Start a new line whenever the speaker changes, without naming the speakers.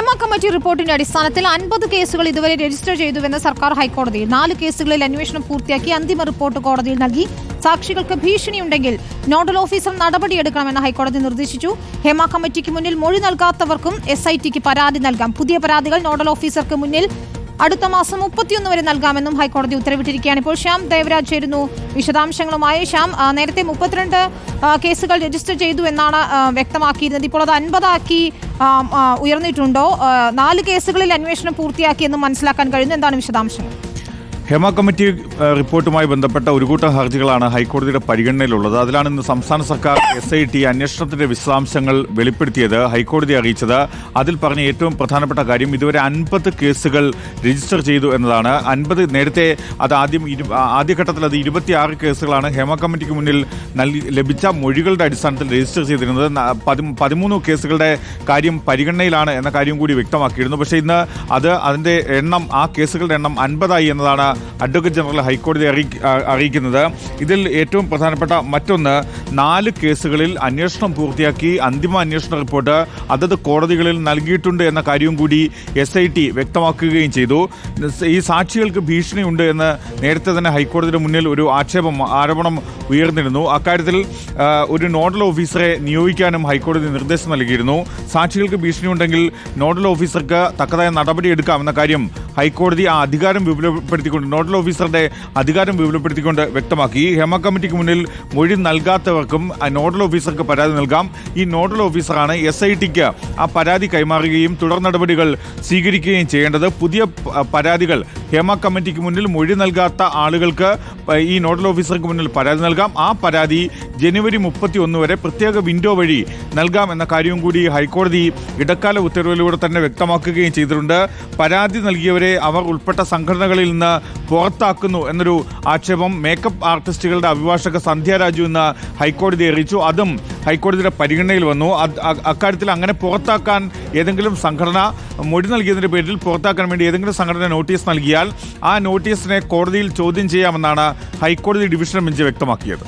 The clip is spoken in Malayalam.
ഹേമ കമ്മിറ്റി റിപ്പോർട്ടിന്റെ അടിസ്ഥാനത്തിൽ അൻപത് കേസുകൾ ഇതുവരെ രജിസ്റ്റർ ചെയ്തുവെന്ന് സർക്കാർ ഹൈക്കോടതിയിൽ നാല് കേസുകളിൽ അന്വേഷണം പൂർത്തിയാക്കി അന്തിമ റിപ്പോർട്ട് കോടതിയിൽ നൽകി. സാക്ഷികൾക്ക് ഭീഷണിയുണ്ടെങ്കിൽ നോഡൽ ഓഫീസർ നടപടിയെടുക്കണമെന്ന് ഹൈക്കോടതി നിർദ്ദേശിച്ചു. ഹേമ കമ്മിറ്റിക്ക് മുന്നിൽ മൊഴി നൽകാത്തവർക്കും എസ് ഐ ടിക്ക് പരാതി നൽകാം. പുതിയ പരാതികൾ നോഡൽ ഓഫീസർക്ക് മുന്നിൽ അടുത്ത മാസം മുപ്പത്തിയൊന്ന് വരെ നൽകാമെന്നും ഹൈക്കോടതി ഉത്തരവിട്ടിരിക്കുകയാണ്. ഇപ്പോൾ ശ്യാം ദേവരാജ് ചേരുന്നു. വിശദാംശങ്ങളുമായി ശ്യാം നേരത്തെ മുപ്പത്തിരണ്ട് കേസുകൾ രജിസ്റ്റർ ചെയ്തു എന്നാണ് വ്യക്തമാക്കിയിരുന്നത്. ഇപ്പോൾ അത് അൻപതാക്കി ഉയർന്നിട്ടുണ്ടോ? നാല് കേസുകളിൽ അന്വേഷണം പൂർത്തിയാക്കിയെന്ന് മനസ്സിലാക്കാൻ കഴിയുന്നു. എന്താണ് വിശദാംശങ്ങൾ?
ഹേമ കമ്മിറ്റി റിപ്പോർട്ടുമായി ബന്ധപ്പെട്ട ഒരു കൂട്ടം ഹർജികളാണ് ഹൈക്കോടതിയുടെ പരിഗണനയിലുള്ളത്. അതിലാണ് ഇന്ന് സംസ്ഥാന സർക്കാർ എസ് ഐ ടി അന്വേഷണത്തിന്റെ വിശദാംശങ്ങൾ വെളിപ്പെടുത്തിയത്. ഹൈക്കോടതി അറിയിച്ചത് അതിൽ പറഞ്ഞ ഏറ്റവും പ്രധാനപ്പെട്ട കാര്യം ഇതുവരെ അൻപത് കേസുകൾ രജിസ്റ്റർ ചെയ്തു എന്നതാണ്. അൻപത് നേരത്തെ അത് ആദ്യം ആദ്യഘട്ടത്തിൽ അത് ഇരുപത്തിയാറ് കേസുകളാണ് ഹേമ കമ്മിറ്റിക്ക് മുന്നിൽ നൽകി ലഭിച്ച മൊഴികളുടെ അടിസ്ഥാനത്തിൽ രജിസ്റ്റർ ചെയ്തിരുന്നത്. പതിമൂന്ന് കേസുകളുടെ കാര്യം പരിഗണനയിലാണ് എന്ന കാര്യം കൂടി വ്യക്തമാക്കിയിരുന്നു. പക്ഷേ ഇന്ന് അത് അതിന്റെ എണ്ണം ആ കേസുകളുടെ എണ്ണം അൻപതായി എന്നതാണ് അഡ്വക്കേറ്റ് ജനറൽ ഹൈക്കോടതി അറിയിക്കുന്നത്. ഇതിൽ ഏറ്റവും പ്രധാനപ്പെട്ട മറ്റൊന്ന് നാല് കേസുകളിൽ അന്വേഷണം പൂർത്തിയാക്കി അന്തിമ അന്വേഷണ റിപ്പോർട്ട് അതത് കോടതികളിൽ നൽകിയിട്ടുണ്ട് എന്ന കാര്യവും കൂടി എസ് ഐ ടി വ്യക്തമാക്കുകയും ചെയ്തു. ഈ സാക്ഷികൾക്ക് ഭീഷണിയുണ്ട് എന്ന് നേരത്തെ തന്നെ ഹൈക്കോടതിയുടെ മുന്നിൽ ഒരു ആക്ഷേപം ആരോപണം ഉയർന്നിരുന്നു. അക്കാര്യത്തിൽ ഒരു നോഡൽ ഓഫീസറെ നിയോഗിക്കാനും ഹൈക്കോടതി നിർദ്ദേശം നൽകിയിരുന്നു. സാക്ഷികൾക്ക് ഭീഷണിയുണ്ടെങ്കിൽ നോഡൽ ഓഫീസർക്ക് തക്കതായ നടപടിയെടുക്കാമെന്ന കാര്യം ഹൈക്കോടതി ആ അധികാരം വിപുലപ്പെടുത്തിക്കൊണ്ട് നോഡൽ ഓഫീസറുടെ അധികാരം വിപുലപ്പെടുത്തിക്കൊണ്ട് വ്യക്തമാക്കി. ഹെമ കമ്മിറ്റിക്ക് മുന്നിൽ മൊഴി നൽകാത്തവർക്കും നോഡൽ ഓഫീസർക്ക് പരാതി നൽകാം. ഈ നോഡൽ ഓഫീസറാണ് എസ് ഐ ടിക്ക് ആ പരാതി കൈമാറുകയും തുടർ നടപടികൾ സ്വീകരിക്കുകയും ചെയ്യേണ്ടത് പുതിയ പരാതികൾ ഹേമ കമ്മിറ്റിക്ക് മുന്നിൽ മൊഴി നൽകാത്ത ആളുകൾക്ക് ഈ നോഡൽ ഓഫീസർക്ക് മുന്നിൽ പരാതി നൽകാം. ആ പരാതി ജനുവരി മുപ്പത്തി ഒന്ന് വരെ പ്രത്യേക വിൻഡോ വഴി നൽകാം എന്ന കാര്യവും കൂടി ഹൈക്കോടതി ഇടക്കാല ഉത്തരവിലൂടെ തന്നെ വ്യക്തമാക്കുകയും ചെയ്തിട്ടുണ്ട്. പരാതി നൽകിയവരെ അവർ ഉൾപ്പെട്ട സംഘടനകളിൽ നിന്ന് പുറത്താക്കുന്നു എന്നൊരു ആക്ഷേപം മേക്കപ്പ് ആർട്ടിസ്റ്റുകളുടെ അഭിഭാഷക സന്ധ്യ രാജു എന്ന് ഹൈക്കോടതി അറിയിച്ചു. അതും ഹൈക്കോടതിയുടെ പരിഗണനയിൽ വന്നു. അക്കാര്യത്തിൽ അങ്ങനെ പുറത്താക്കാൻ ഏതെങ്കിലും സംഘടന മൊഴി നൽകിയതിന്റെ പേരിൽ പുറത്താക്കാൻ വേണ്ടി ഏതെങ്കിലും സംഘടന നോട്ടീസ് നൽകിയാൽ ആ നോട്ടീസിനെ കോടതിയിൽ ചോദ്യം ചെയ്യാമെന്നാണ് ഹൈക്കോടതി ഡിവിഷൻ ബെഞ്ച് വ്യക്തമാക്കിയത്.